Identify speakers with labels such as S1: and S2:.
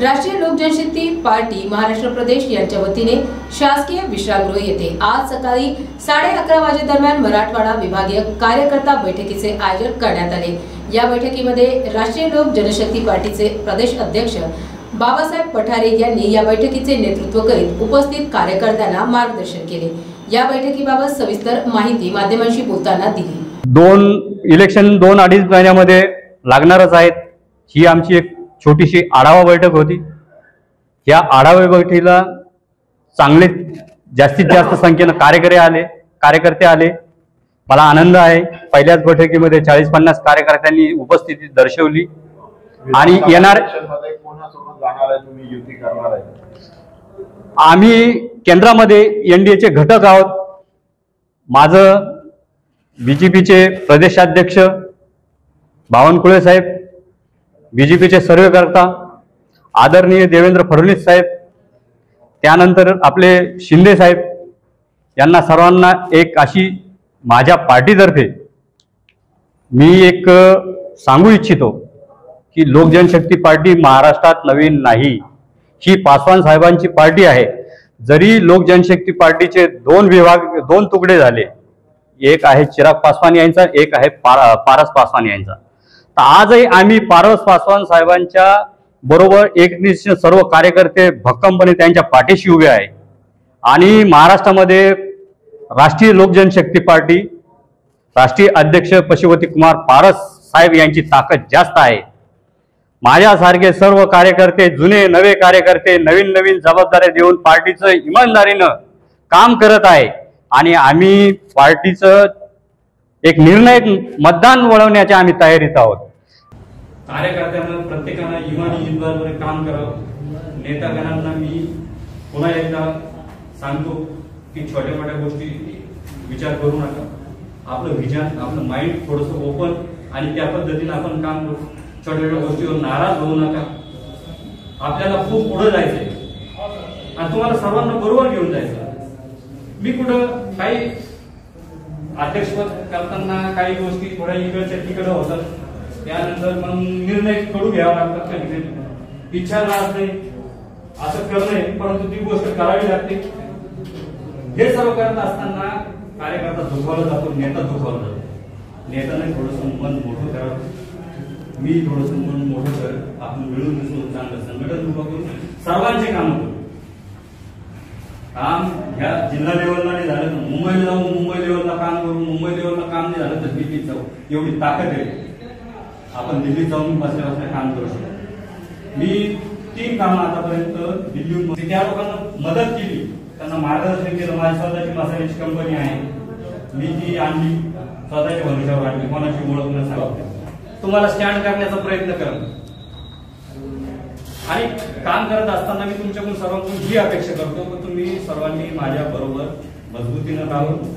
S1: राष्ट्रीय लोक जनशक्ती पार्टी महाराष्ट्र प्रदेश यांच्या वतीने शासकीय विश्रामगृह येथे आज सकाळी साडे अकरा वाजे दरम्यान मराठवाडा विभागीय कार्यकर्ता बैठकीचे आयोजन करण्यात आले. या बैठकीमध्ये राष्ट्रीय लोक जनशक्ती पार्टीचे प्रदेश अध्यक्ष बाबासाहेब पठारे यांनी या बैठकीचे नेतृत्व करीत उपस्थित कार्यकर्त्यांना मार्गदर्शन केले. या बैठकीबाबत सविस्तर माहिती माध्यमांशी बोलताना दिली.
S2: दोन इलेक्शन दोन अडीच महिन्यामध्ये लागणारच आहेत. ही आमची एक छोटीशी आढावा बैठक होती. या आढावा बैठकीला चांगले जास्तीत जास्त संख्येनं कार्यकर्ते आले कार्यकर्ते आले. मला आनंद आहे. पहिल्याच बैठकीमध्ये चाळीस पन्नास कार्यकर्त्यांनी उपस्थिती दर्शवली. आणि येणार
S3: तुम्ही युती करणार
S2: आम्ही केंद्रामध्ये एनडीएचे घटक आहोत. माझं बीजेपीचे प्रदेशाध्यक्ष बावनकुळे साहेब बीजेपीचे सर्वेकर्ता आदरणीय देवेंद्र फडणवीस साहेब त्यानंतर आपले शिंदे साहेब यांना सर्वांना एक अशी माझ्या पार्टीतर्फे मी एक सांगू इच्छितो की लोक जनशक्ती पार्टी महाराष्ट्रात नवीन नाही. ही पासवान साहेबांची पार्टी आहे. जरी लोक जनशक्ती पार्टीचे दोन विभाग दोन तुकडे झाले. एक आहे चिराग पासवान यांचा एक आहे पार पारस पासवान यांचा. तर आजही आम्ही पारस पासवान साहेबांच्या बरोबर एकनिष्ठ सर्व कार्यकर्ते भक्कमपणे त्यांच्या पाठीशी उभे आहे. आणि महाराष्ट्रामध्ये राष्ट्रीय लोक जनशक्ती पार्टी राष्ट्रीय अध्यक्ष पशुपती कुमार पारस साहेब यांची ताकद जास्त आहे. माझ्यासारखे सर्व कार्यकर्ते जुने नवे कार्यकर्ते नवीन नवीन जबाबदाऱ्या देऊन पार्टीचं इमानदारीनं काम करत आहे. आणि आम्ही पार्टीचं एक निर्णायक मतदान वळवण्याच्या आम्ही तयारीत आहोत.
S4: कार्यकर्त्यांना प्रत्येकानं युवानी युद्धाद्वारे काम करावं. नेतागणांना मी पुन्हा एकदा सांगतो की छोट्या मोठ्या गोष्टी विचार करू नका. आपलं विजन आपलं माइंड थोडंसं ओपन आणि त्या पद्धतीने आपण काम करू. छोट्या छोट्या गोष्टीवर नाराज होऊ नका. आपल्याला खूप पुढे जायचंय. आणि तुम्हाला सर्वांना बरोबर घेऊन जायचं मी कुठं काही अध्यक्षपद करताना काही गोष्टी थोड्या इकडच्या तिकडं होतात. त्यानंतर मग निर्णय कडू घ्यावा लागतात कधी इच्छा राहत. नाही असं करणे परंतु ती गोष्ट करावी लागते. हे सर्व करत असताना कार्यकर्ता दुखावला जातो नेता दुखावला जातो. नेत्याने थोडस मन मोठं करावं. मी थोडस मन मोठं कर. आपण मिळून मिसळून चांगलं संघटन उभं करून सर्वांचे काम करू. काम ह्या जिल्हा लेवलला नाही झालं तर मुंबईला जाऊ मुंबई लेवलला काम करू मुंबई लेवलला काम नाही झालं तर दिल्लीत जाऊ. एवढी ताकद आहे. आपण दिल्लीत जाऊन बसल्या बसल्या काम करू शकतो. मी तीन कामं आतापर्यंत दिल्ली त्या लोकांना मदत केली. त्यांना मार्गदर्शन केलं. माझी स्वतःची मसाल्याची कंपनी आहे. मी ती आणली. स्वतःच्या भविष्यावर आणली. कोणाची ओळख न सांगते. तुम्हाला स्टँड करण्याचा प्रयत्न करा. आणि काम करत असताना मी तुमच्याकडून सर्वांकडून ही अपेक्षा करतो की तुम्ही सर्वांनी माझ्या बरोबर मजबूतीनं राहून